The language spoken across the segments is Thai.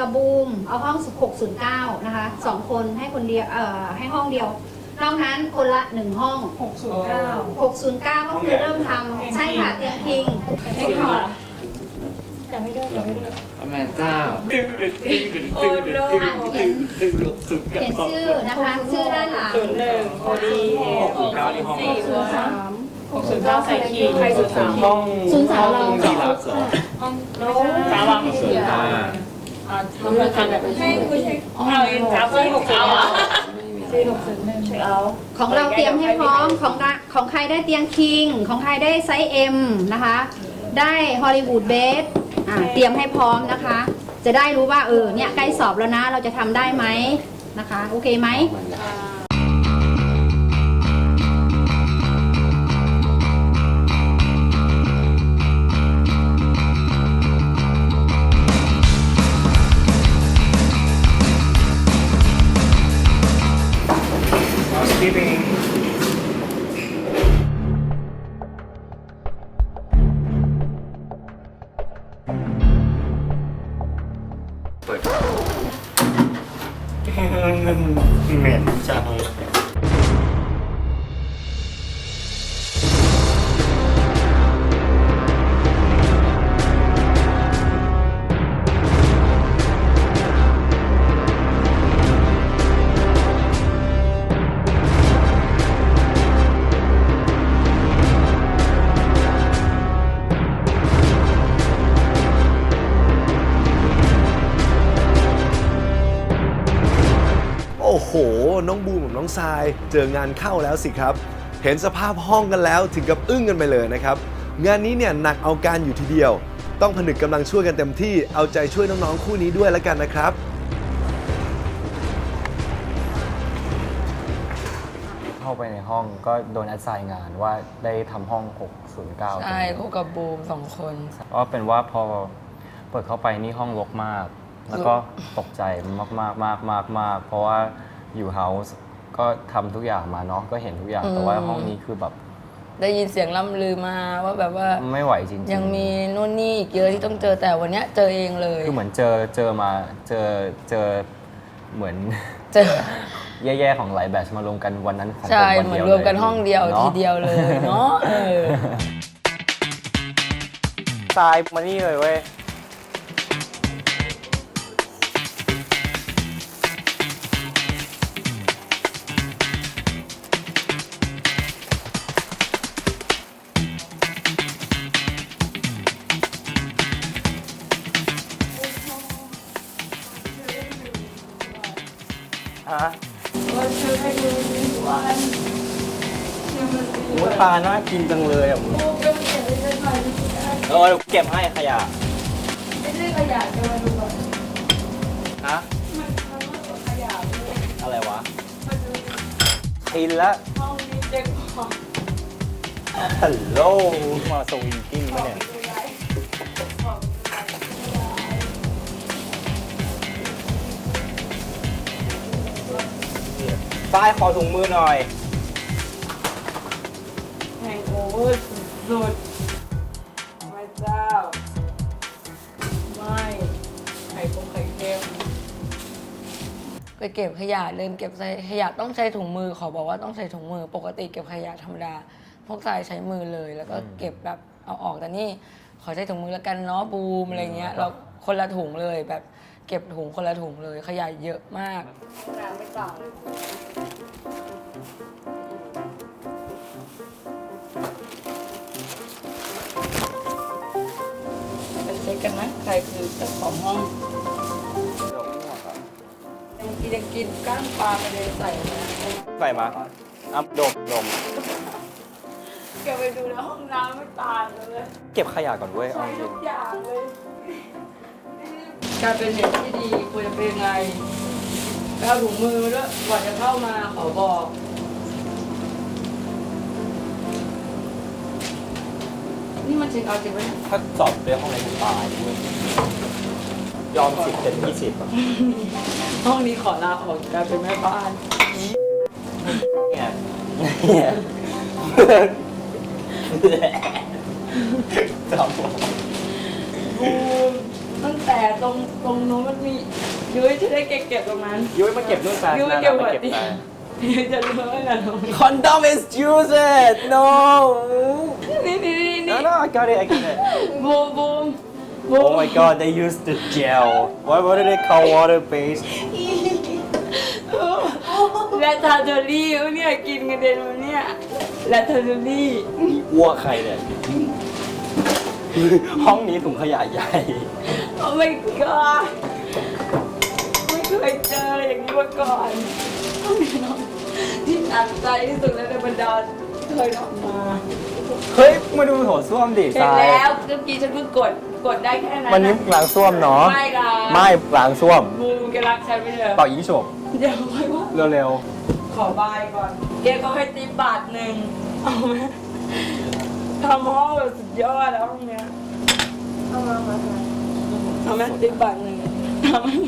กับบูมเอาห้อง 609 นะคะสองคนให้คนเดียวเอ่อให้ห้องเดียวนอกนั้นคนละหนึ่งห้อง609 609 ก็คือเริ่มทำใช่ค่ะเตียงพิงให้ขอจำไม่ได้จำไม่ได้พระแม่เจ้าโอ้โลอะเขียนเขียนชื่อนะคะชื่อด้านหลังศูนย์หนึ่งโอดี609นี่ห้องสี่ศูนย์สามหกศูนย์เก้าใส่ขีดใครศูนย์สามห้องศูนย์สามเราสี่หลักเหรอห้องสามวังศูนย์ห้าอ่า ทำรายการแบบให้คุยให้เอาเองครับสี่หกเอาอะสี่หกศูนย์หนึ่งเอาของเราเตรียมให้พร้อมของดะของใครได้เตียงคิง ของใครได้ไซส์ M นะคะ ได้ฮอลลีวูดเบสอ่าเตรียมให้พร้อมนะคะ จะได้รู้ว่าเออเนี่ยใกล้สอบแล้วนะ เราจะทำได้ไหมนะคะ โอเคไหม ทรายเจองานเข้าแล้วสิครับ เห็นสภาพห้องกันแล้วถึงกับอึ้งกันไปเลยนะครับ งานนี้เนี่ยหนักเอาการอยู่ทีเดียว ต้องผนึกกำลังช่วยกันเต็มที่เอาใจช่วยน้องๆคู่นี้ด้วยแล้วกันนะครับเข้าไปในห้องก็โดนแอดไซน์งานว่าได้ทำห้อง 609ใช่คู่กับบูมสองคน ก็เป็นว่าพอเปิดเข้าไปนี่ห้องรกมาก แล้วก็ตกใจมากมากมากมากมากเพราะว่าอยู่เฮาส์ ก็ทำทุกอย่างมาเนาะก็เห็นทุกอย่าง แต่ว่าห้องนี้คือแบบได้ยินเสียงล่ำลือมาว่าแบบว่าไม่ไหวจริงๆยังมีนู่นนี่อีกเยอะที่ต้องเจอแต่วันเนี้ยเจอเองเลยคือเหมือนเจอเจอมาเจอเจอเหมือนเจอแย่ๆของหลายแบชมารวมกันวันนั้นของผมใช่วันเหมือเดีนยวรวมกันห้องเดียวนาะทีเดียวเลยเนาะเออ ทรายมานี่เลยเว้ย ปลาน่ากินจังเลยอะมึงเออเก็บให้ขยะไม่ใช่ขยะจะมาดูก่อนฮะอะไรวะกินแล้วห้องนี้เจ๊งของฮัลโหลมาสวิงกิ้งปะเนี่ยฝ้ายขอถุงมือหน่อย งโอเวอร์สุดๆไม่เจ้า ไม่ไข่ต้มไข่เค็มไปเก็บขยะเดินเก็บใส่ขยะต้องใช้ถุงมือขอบอกว่าต้องใช้ถุงมือ ปกติเก็บขยะธรรมดา พวกทรายใช้มือเลย แล้วก็เก็บแบบเอาออกแต่นี่ขอใช้ถุงมือแล้วกันเนาะบูมอะไรเงี้ยเราคนละถุงเลยแบบเก็บถุงคนละถุงเลยขยะเยอะมากน้ำไม่ต่าง ไปเช็คกันนะใครคือเจ้าของห้องยังกินยังกินก้างปลาไปเลยใส่นะใส่มาอะดมดมแกไปดูในห้องน้ำไม่ต่างกันเลยเก็บขยะก่อนเว้ยเอาจริทุงกอย่างเลยการเป็นเด็กที่ดีควรจะเป็นยังไงไปเอาถุงมือมาด้วยก่อนจะเข้ามาขอบอก มันเช็คเอาท์จริงไหมถ้าสอบเรื่องห้องไหนจะตายเว้ยยอมสิบเป็นยี่สิบอะห้องนี้ขอลาออกจากการเป็นแม่บ้าน เนี่ยเนี่ยจำบูมตั้งแต่ตรงตรงนู้นมันมียุ้ยจะได้เก็บเก็บตรงนั้น ยุ้ยมาเก็บนู่นไปยุ้ยนั่นเก็บไปหัวเก็บดิ ไปยุ้ยจะรู้ว่าเรา Condom is used no นี่นี่นี่ no นี่ no I got it I got it บูมบูมบูม Oh my god they used the gel what what do they call water based และทาโจลี่เนี่ยกินกันเด่นวันเนี่ยและทาโจลี่วัวใครเนี่ย ห้องนี้ถุงขยะใหญ่ โอ้ my god ไม่เคยเจออะไรอย่างนี้มาก่อนที่หนักใจที่สุดแล้วในบรรดาที่เคยทำมา เฮ้ย มาดูโถส้วมดิเห็ทนรายแล้วเมื่อกี้ฉันเพิ่งกด กดได้แค่นั้นวันนี้ล้างส้วมเนาะไม่ละไม่ล้างส้วมบูมแกรักฉันไม่เลยเป่ายิงฉบเดี๋ยวค่อยว่าเร็วขอบายก่อน เกก็ให้ตีบาทหนึ่งเอาไหมทำห้องแบบสุดยอดแล้วห้องเนี้ยเอามามามาเอาไหมตีบาทหนึ่งทำให้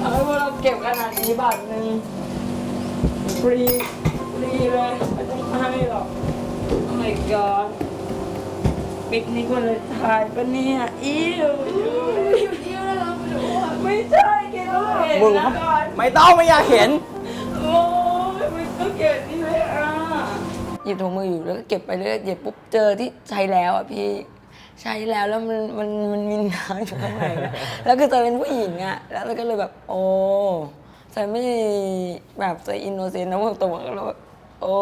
เอาให้พวกเราเก็บขนาดนี้บาทหนึ่งฟรีฟรีเลยไม่ต้องให้หรอก โอ้ my god ปิกนิกวันเลยทายปะเนี่ยอิ้วอิ้วอิ้วอิ้วแล้วเราไปดูอะไม่ใช่เกก็เห็นๆมึงนะก่อนไม่ต้องไม่อยากเห็น โอ้ยมันก็เก็บนี่เลยอะหยิบถุงมืออยู่แล้วก็เก็บไปเรื่อยหยิบปุ๊บเจอที่ใช้แล้วอะพี่ ใช้แล้วแล้วมันมันมันมีน้ำอยู่ข้างในอะแล้วคือจะเป็นผู้หญิงอะแล้วเราก็เลยแบบโอ้ฉันไม่แบบใจอินโนเซนต์นะพวกตัวก็เลยแบบโอ้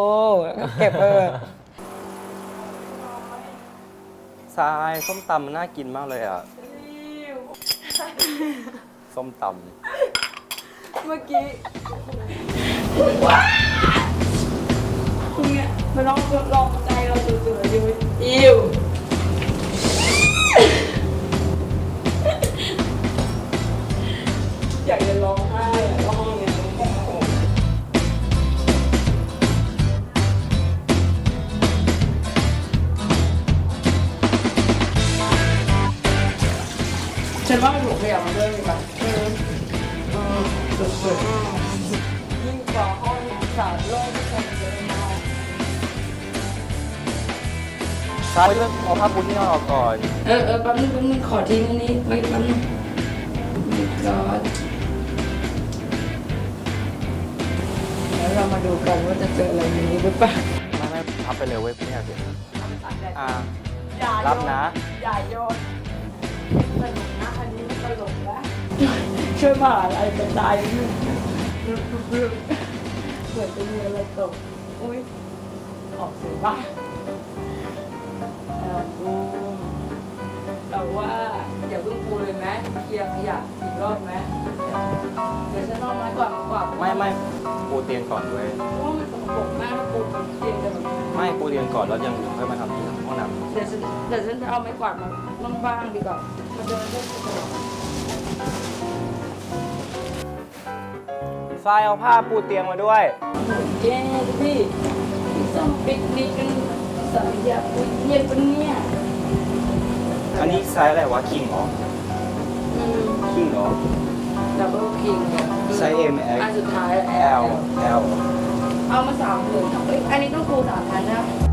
แล้วก็เก็บไปแบบ ทรายส้มตำมันน่ากินมากเลยอะ ส้มตเมื่อกี้เนี่ยมันลองลองใจเราสุดๆอยู่อิวอยากจะร้อง ฉันว่ามันถูกขยับมาด้วยดีกว่าเออเออสุดๆยิ่งกว่าห้องสามโลกที่คนเยอะมากำทรายต้องเอาผ้าปูที่นอนออกก่อน เออเออแป๊บนึงแป๊บนึงขอทิ้งอันนี้ไว้แป๊บนึงมีกอดแล้วเรามาดูกันว่าจะเจออะไรในนี้หรือเปล่าไม่ไม่พับไปเลยเว้ยไม่อยากเห็นอ่าอย่ารับนะ อย่าโยน ช่วยมาอะไรกระจายนิดนึงเหมือนจะมีอะไรตกอุ้ยออกเสียบ้างเอาปูแต่ว่าอย่าเพิ่งปูเลยไหมเคลียร์ขยะอีกรอบไหมเดี๋ยวฉันเอาไม้กวาดมากวาดไม่ไม่ปูเตียงก่อนเว้ยเพราะว่ามันสกปรกมากปูเตียงจะแบบไม่ปูเตียงก่อนแล้วยังค่อยมาทำที่ห้องน้เดี๋ยวฉันเดี๋ยวฉันจะเอาไม้กวาดมาบ้างๆดีกว่ามันจะไม่ได้สกปรก ทรายเอาผ้าปูเตียงมาด้วยเย้พี่พี่ส้มปิกนิกกันสัญญาปุยเย็นปะเนี่ยอันนี้ไซส์อะไรวะคิงเหรออืมคิงเหรอดับเบิลคิงเนี่ยไซส์ M X อันสุดท้าย L L เอามาสามผืนเอ้ยอันนี้ต้องคูสามพันนะ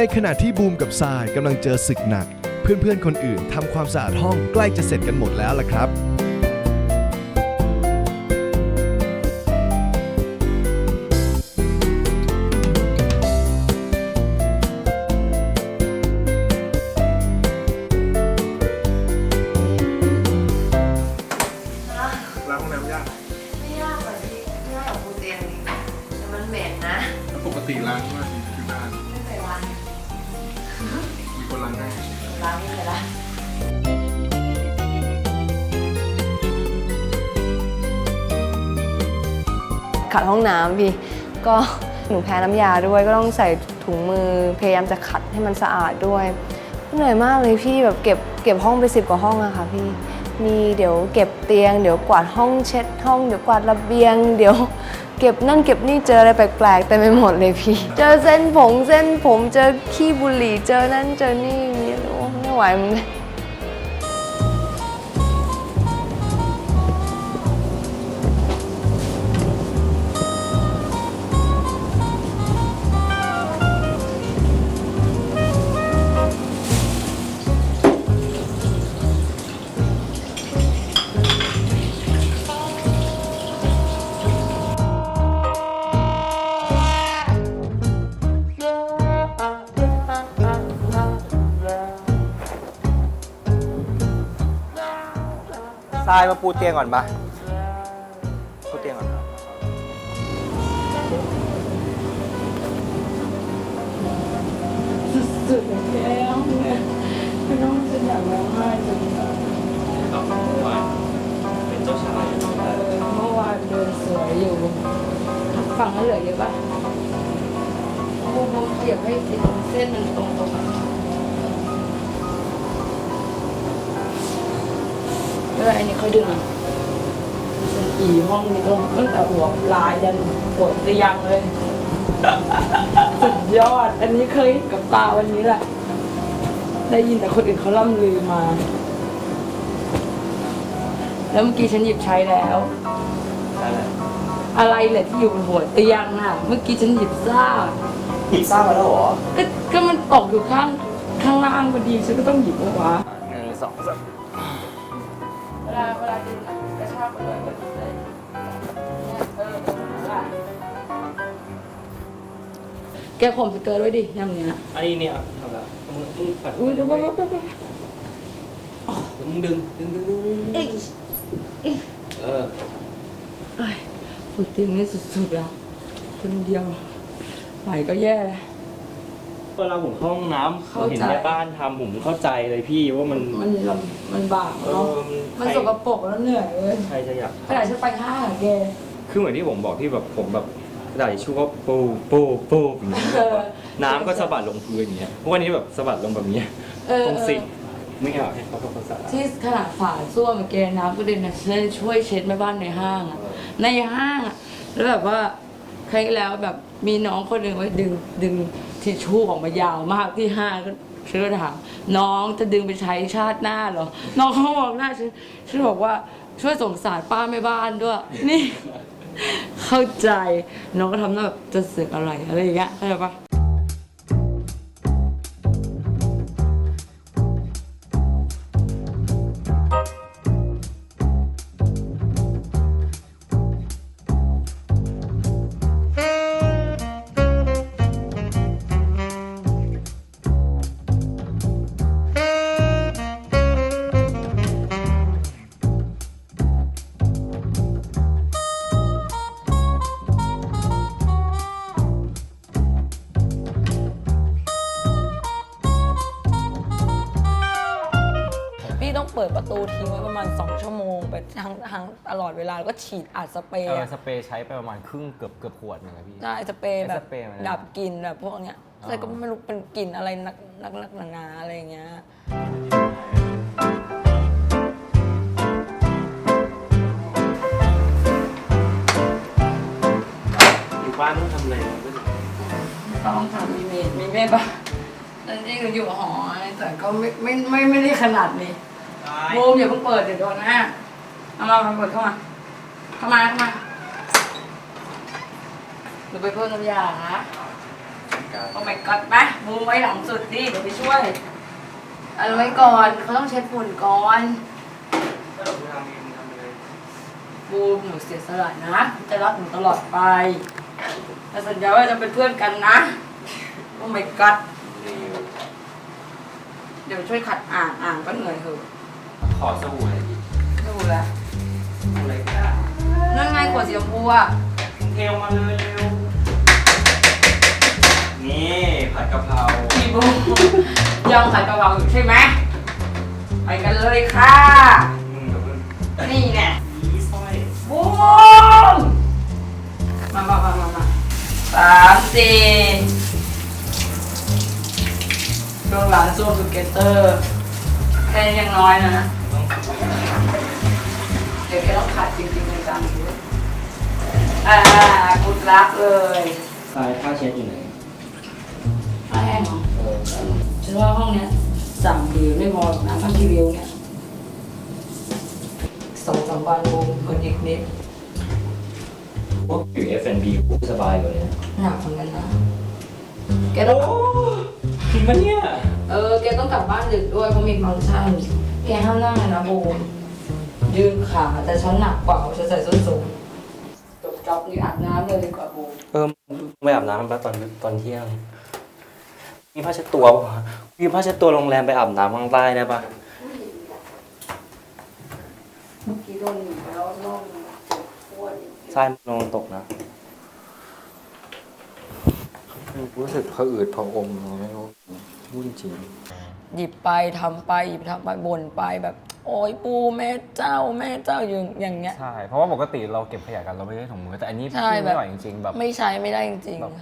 ในขณะที่บูมกับทรายกำลังเจอศึกหนัก เพื่อนๆคนอื่นทำความสะอาดห้องใกล้จะเสร็จกันหมดแล้วล่ะครับ ขัดห้องน้ำพี่ ก็หนูแพ้น้ำยาด้วยก็ต้องใส่ถุงมือพยายามจะขัดให้มันสะอาดด้วยเหนื่อยมากเลยพี่แบบเก็บเก็บห้องไปสิบกว่าห้องอะค่ะพี่ มีเดี๋ยวเก็บเตียง เดี๋ยวกวาดห้องเช็ดห้องเดี๋ยวกวาดระเบียง เดี๋ยวเก็บนั่นเก็บนี่เจออะไรแปลกๆเต็มไปหมดเลยพี่ เจอเส้นผมเส้นผมเจอขี้บุหรี่เจอนั่นเจอนี่อย่างเงี้ยโอ้ไม่ไหวมึง ทรายมาปูเตียงก่อนปะปูเตียงก่อนสุดๆแล้วเนี่ยไม่ต้องจะอยากร้องไห้จนเมื่อวานเป็นเจ้าชายเมื่อวานเดินสวยอยู่ฝั่งนั้นเหลือเยอะปะโอ้โหเกียบให้เส้นมันตรงๆ อะแล้วอันนี้ค่อยดึงอะเป็นอีห้องนี้ตรงตั้งแต่หัวลายยันหัวเตียงเลย สุดยอด อันนี้เคยเห็นกับตาวันนี้แหละ ได้ยินแต่คนอื่นเขาล่ำลือมา แล้วเมื่อกี้ฉันหยิบใช้แล้ว อะไรแหละที่อยู่บนหัวเตียงน่ะ เมื่อกี้ฉันหยิบซ่าหยิบซ่ามาแล้วเหรอ ก็ก็มันตกอยู่ข้างข้างล่างพอดีฉันก็ต้องหยิบมาวะหนึ่งสองสามเว ลาเวลาดึงอะกระชากไปเลยแบบนี้เลยเออตรงนั้นอะแกข่มสเกิร์ตไว้ดิอย่างเนี้ยไอ้เนี่ยทำแล้วมึงมึงปัดอุ้ยเดี๋ยวเดี๋ยวเดี๋ยวเดี๋ยวมึงดึงดึงดึงดึงดึงเออเอ้ยปวดเตียงนี่สุดๆอะคนเดียวไหวก็แย่แล้ว เวลาผมเข้าห้องน้ำเข้าใจเห็นแม่บ้านทำผมเข้าใจเลยพี่ว่ามันมันลำมันบากเอเนาะ อมันใครสกปรกแล้วเหนื่อยเว้ยใครจะอยากขนาดฉันไปห้างอะแกคือเหมือนที่ผมบอกที่แบบผมแบบกระดาษทิชชู่ก็ปูปูปูอย่างเงี้ยเออน้ำก็สะบัดลงพื้นอย่างเงี้ยวกวันนี้แบบสะบัดลงแบบเนี้ยเออตรงเออซิงไม่เอาให้เขาเขาเขาสะอาดที่ขนาดฝาส้วมอะแกน้ำก็เด็นนะช่วยช่วยเช็ดแม่บ้านในห้างอะในห้างอะแล้วแบบว่าใครแล้วแบบมีน้องคนหนึ่งไว้ดึงดึง ทิชชู่ออกมายาวมากที่ห้าก็ฉันก็ถามน้องจะดึงไปใช้ชาติหน้าเหรอ น้องเขาบอกหน้าฉันฉันบอกว่าช่วยสงสารป้าแม่บ้านด้วย นี่ เข้าใจ น้องก็ทำหน้าแบบจะเสือกอะไรอะไรอย่างเงี้ยเข้าใจปะ แล้วก็ฉีดอัดสเปรย์เอออะสเปรย์ใช้ไปประมาณครึ่งเกือบเกือบขวดหนึงอะพี่ ใช่สเปรย์แบไอ้บสเปรย์มันนะดับกลิ่นแบบพวกเนี้ยอ๋อ แต่ก็ไม่รู้เป็นกลิ่นอะไรนักนักนักหนาๆอะไรอย่างเงี้ย อยู่บ้านต้องทำอะไรก็จะต้องทำมีเมดมีแม่บ้านนั่นจริงอยู่หอแต่ก็ไม่ไม่ไม่ไม่ได้ขนาดนี้บูมอย่าเพิ่งเปิดเดี๋ยวโดนนะเอามามาเปิดเข้ามา เข้ามาเข้ามาหนูไปเพิ่มน้ำยาโอ้ไม่กอดไหมบูมไว้หลังสุดดิเดี๋ยวไปช่วยเอาไว้ก่อนเขาต้องเช็ดฝุ่นก่อนถ้าเราทำเองทำอะไรบูมหนูเสียสละนะ จะรักหนูตลอดไปแต่สัญญาว่าจะเป็นเพื่อนกันนะ โอ้ไม่กัดเดี๋ยวช่วยขัดอ่างอ่างก็เหนื่อยเหอะขอสบู่หน่อยดิดูแลวอะไรก็ได้ นั่นไงขวดสีชมพูอะเทลมาเลยเร็ว นี่ผัดกะเพราพี่บูมยังผัดกะเพราอยู่ใช่ไหมไปกันเลยค่ะมึงกับมึงนี่แน่นี่สร้อยบูมมามามามามาสามสี่ดวงหลานส้วมสเก็ตเตอร์แค่นี้ยังน้อยนะ ต้อง เดี๋ยวแกต้องขัดจริงๆในการพูด อ่ากุดรักเลยทรายผ้าเช็ดอยู่ไหนผ้าแห้งเหรอฉันว่าห้องเนี้ยสั่งดีไม่พอหรอกนะผ้าคีริวเนี่ยสองสามวันวงคนอีกนิดพวกอยู่ F&B กูสบายกว่านี้หนักเหมือนกันนะแกต้องจริงปะเนี่ยเออแกต้องกลับบ้านดึกด้วยเพราะมีฟังก์ชันแกห้ามนั่งเลยนะบูมยืนขาแต่ฉันหนักกว่าฉันใส่ส้นสูง จบจ็อบนี่อาบน้ำเลยดีกว่าบูมเออไม่อาบน้ำปะตอนตอนเที่ยง มีผ้าเช็ดตัวปะวะมีผ้าเช็ดตัวโรงแรมไปอาบน้ำข้างใต้ได้ปะเมื่อกี้โดนหนีไปแล้วรอบนึงเจ็บปวดอีกทรายลงตกนะรู้สึกผะอืดผะอมไม่รู้พูดจริง หยิบไปทำไปหยิบทำไปบ่นไปแบบ โอ้ยปูแม่เจ้าแม่เจ้าอยู่อย่างเงี้ย ใช่ เพราะว่าปกติเราเก็บขยะกันเราไม่ได้ถุงมือ แต่อันนี้ใช่พี่แบบ ไม่ไหวจริงๆแบบ ไม่ใช้ไม่ได้จริงแบบ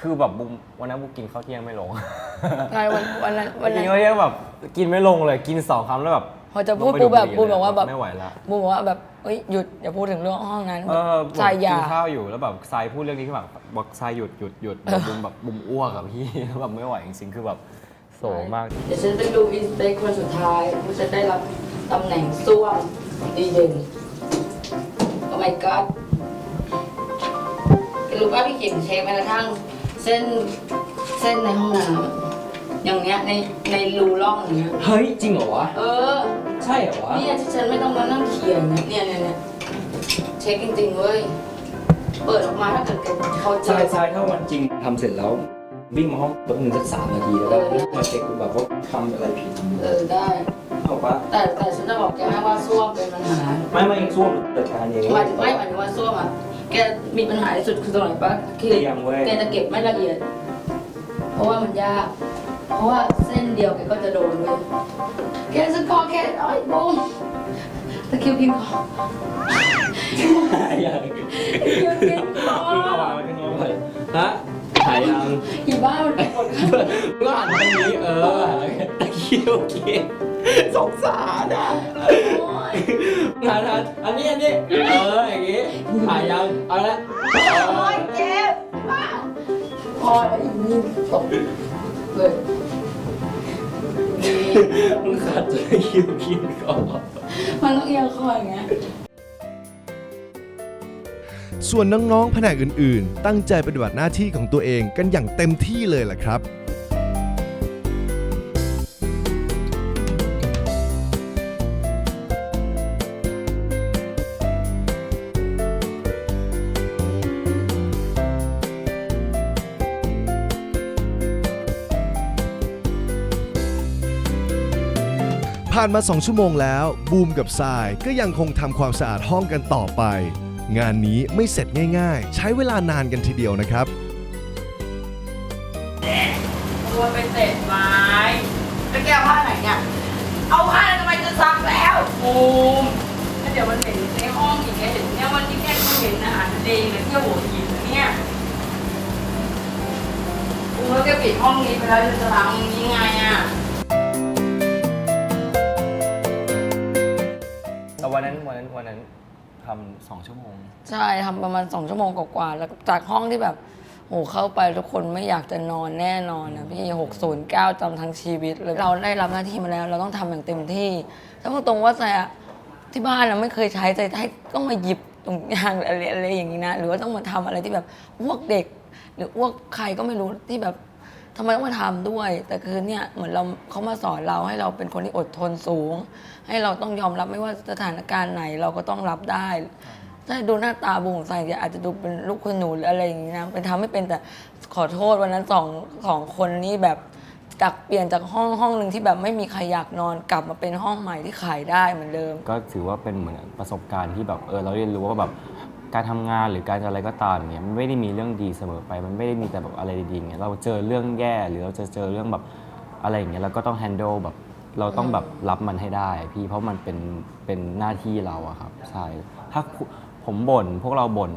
คือแบบบุมวันนั้นบุมกินข้าวเที่ยงไม่ลงๆใช่วันวันนั้นวันกินั้นนข้าวเที่ยงแบบกินไม่ลงเลยกินสองคำแล้วแบบพอจะพูดลงไปปูแบบบุหรี่ปูบอกว่าแบบไม่ไหวละบูบอกว่าแบบเอ้ยหยุดอย่าพูดถึงเรื่องห้องนั้นเออชายยากินข้าวอยู่แล้วแบบทรายพูดเรื่องนี้ขึ้นแบบบอกทรายหยุดหยุดหยุดแบบบุมแบบบุมอ้วกกับพี่แล้วแบบไม่ไหวจริงๆคือแบบ โศกมาก เดี๋ยวฉันไปดูอินสเปคคนสุดท้ายผู้จะได้รับตำแหน่งส้วมดีเด่นโอ้ my god รู้ป่ะพี่เก่งเช็คแม้กระทั่งเส้นเส้นในห้องน้ำอย่างเนี้ยในในรูร่องอย่างเงี้ย เฮ้ย จริงเหรอวะ เออ ใช่เหรอวะ เนี่ยที่ฉันไม่ต้องมานั่งเขียนนะเนี่ยเนี่ยเนี่ยเช็คจริงๆเว้ย เปิดออกมาถ้าเกิดเขาเจทราอยทรายถ้าวันจริงทำเสร็จแล้ว วิ่งมาห้องตัวหนึ่งสักสามนาทีแล้วก็มาเช็คดูแบบว่าทำอะไรผิดเออได้เอาปะแต่แต่ฉันจะบอกแกให้ว่าส้วมเป็นปัญหาไม่ไม่ส้วมจัดการเองหมายถึงไม่หมายถึงว่าส้วมอะแกมีปัญหาที่สุดคือตรงไหนปะคือเตียงเว้ยแกจะเก็บไม่ละเอียด เพราะว่ามันยากเพราะว่าเส้นเดียวแกก็จะโดนเลยแกจะคอแกอ้อยบุ้มตะคริวกินคออย่าตะคริวกินคอฮะ ถ่ายยังอีบ้ามันเป็นคนข้างหลังก็หันทางนี้เออตะคียวเกียสงสารอะโอ๊ยหันหันอันนี้อันนี้เอออย่างงี้ถ่ายยังเอาละโอ๊ยเจ็บบ้าพอแล้วอีนี่ตกเลยมึงขาดตะคียวกินก่อนมันต้องเอียงคออย่างเงี้ย ส่วนน้องๆ แผนกอื่นๆ ตั้งใจปฏิบัติหน้าที่ของตัวเองกันอย่างเต็มที่เลยล่ะครับ ผ่านมา 2 ชั่วโมงแล้ว บูมกับทรายก็ยังคงทำความสะอาดห้องกันต่อไป งานนี้ไม่เสร็จง่ายๆ ใช้เวลานานกันทีเดียวนะครับ ตัวไปเตะไม้แล้วแกเอาผ้าไหนเนี่ย เอาผ้าทำไมจะซักแล้วโอ้มแล้วเดี๋ยวมันเห็นในห้องอีกแกเห็นเนี่ยวันที่แกเขาเห็นอาหารทะเลเนี่ยเที่ยวหัวหินเนี่ยโอ้แล้วแกปิดห้องนี้ไปแล้วจะล้างนี้ไงอะ แต่วันนั้นวันนั้นวันนั้น ทำสองชั่วโมง ใช่ทำประมาณสองชั่วโมงกว่าๆแล้วจากห้องที่แบบโอ้เข้าไปทุกคนไม่อยากจะนอนแน่นอนนะพี่ 609จำทั้งชีวิตเลยเราได้รับหน้าที่มาแล้ว เราต้องทำอย่างเต็มที่ถ้าพูดตรงว่าแต่ที่บ้านเราไม่เคยใช้แต่ให้ต้องมาหยิบตรงยางอะไรอะไรอย่างนี้นะ หรือว่าต้องมาทำอะไรที่แบบอ้วกเด็ก หรืออ้วกใครก็ไม่รู้ที่แบบทำไมต้องมาทำด้วย แต่คือเนี่ยเหมือนเราเขามาสอนเราให้เราเป็นคนที่อดทนสูง ให้เราต้องยอมรับไม่ว่าสถานการณ์ไหนเราก็ต้องรับได้ถ้าดูหน้าตาบูมใส่อาจจะดูเป็นลูกคนหนูหรืออะไรอย่างนี้นะเป็นทำไม่เป็นแต่ขอโทษวันนั้นสองสองคนนี้แบบจากเปลี่ยนจากห้องห้องหนึ่งที่แบบไม่มีใครอยากนอนกลับมาเป็นห้องใหม่ที่ขายได้เหมือนเดิม ก็ถือว่าเป็นเหมือนประสบการณ์ที่แบบเออเราเรียนรู้ว่าแบบ การทำงานหรือการอะไรก็ตามเนี่ยมันไม่ได้มีเรื่องดีเสมอไป มันไม่ได้มีแต่แบบอะไรดีๆอย่างเงี้ยเราเจอเรื่องแย่หรือเราจะเจอเรื่องแบบอะไรอย่างเงี้ยเราก็ต้อง handle แบบเราต้องแบบรับมันให้ได้ พี่เพราะมันเป็นเป็นหน้าที่เราอะครับใช่ถ้าผมบ่นพวกเราบ่น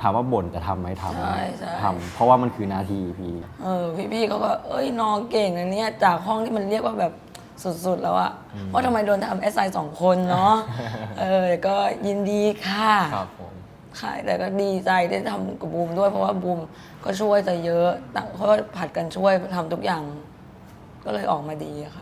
ถามว่าบ่นแต่ทำไหมทำใช่ใช่ ทำเพราะว่ามันคือหน้าที่พี่ เออพี่ๆเขาก็เอ้ยนอนเก่งนะเนี่ยจากห้องที่มันเรียกว่าแบบสุดๆแล้วอะว่าทำไมโดนทำเอสไอสองคนเนาะ เออก็ยินดีค่ะ ครับผม ขายแต่ก็ดีใจได้ทำกับบูมด้วย เพราะว่าบูมก็ช่วยจะเยอะต่างเขาก็ผัดกันช่วยทำทุกอย่าง ก็เลยออกมาดีค่ะ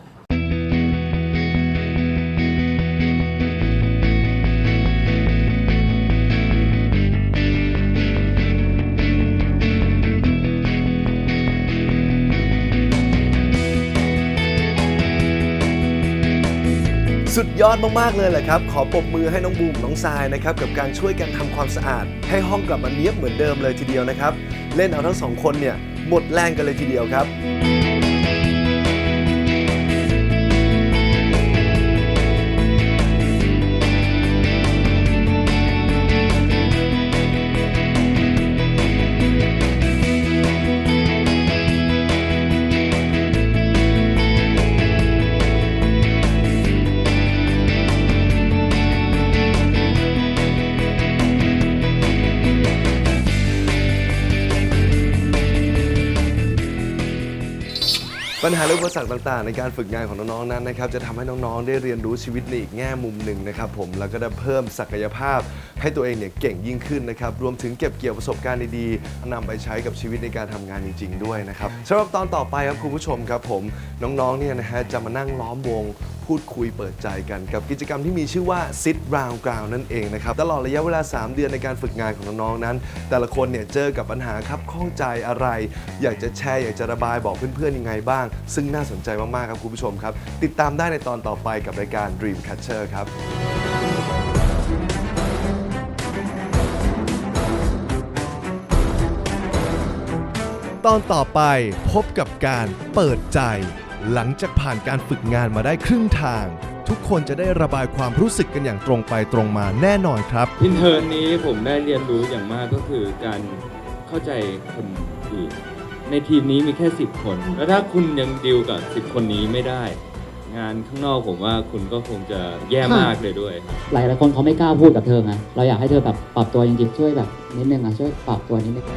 สุดยอดมากๆเลยแหละครับ ขอปรบมือให้น้องบูมน้องทรายนะครับกับการช่วยกันทำความสะอาด ให้ห้องกลับมาเนียบเหมือนเดิมเลยทีเดียวนะครับ เล่นเอาทั้งสองคนเนี่ยหมดแรงกันเลยทีเดียวครับ ญหาและอุปสรรคต่างๆ ในการฝึกงานของน้องๆนั้นนะครับจะทำให้น้องๆ ได้เรียนรู้ชีวิตในอีกแง่มุมหนึ่งนะครับผมแล้วก็ได้เพิ่มศักยภาพ ให้ตัวเองเนี่ยเก่งยิ่งขึ้นนะครับรวมถึงเก็บเกี่ยวประสบการณ์ดีๆนำไปใช้กับชีวิตในการทำงานจริง ๆ ด้วยนะครับสำหรับตอนต่อไปครับคุณผู้ชมครับผมน้องๆเนี่ยนะฮะจะมานั่งล้อมวงพูดคุยเปิดใจกัน กับกิจกรรมที่มีชื่อว่า Sit Round Ground นั่นเองนะครับ ตลอดระยะเวลา 3 เดือนในการฝึกงานของน้องๆนั้น แต่ละคนเนี่ยเจอกับปัญหาครับข้องใจอะไร อยากจะแชร์อยากจะระบายบอกเพื่อนๆยังไงบ้าง ซึ่งน่าสนใจมากๆครับคุณผู้ชมครับ ติดตามได้ในตอนต่อไปกับรายการ Dream Catcher ครับตอนต่อไปพบกับการเปิดใจ หลังจากผ่านการฝึกงานมาได้ครึ่งทาง ทุกคนจะได้ระบายความรู้สึกกันอย่างตรงไปตรงมาแน่นอนครับ อินเทอร์นี้ผมได้เรียนรู้อย่างมากก็คือการเข้าใจคนอื่นในทีมนี้มีแค่ 10 คน แล้วถ้าคุณยังดิวกับ 10 คนนี้ไม่ได้ งานข้างนอกผมว่าคุณก็คงจะแย่มากเลยด้วยครับหลายหลายๆคนเขาไม่กล้าพูดกับเธอไงเราอยากให้เธอแบบปรับตัวจริงๆช่วยแบบนิดนึงอะช่วยปรับตัวนิดนึง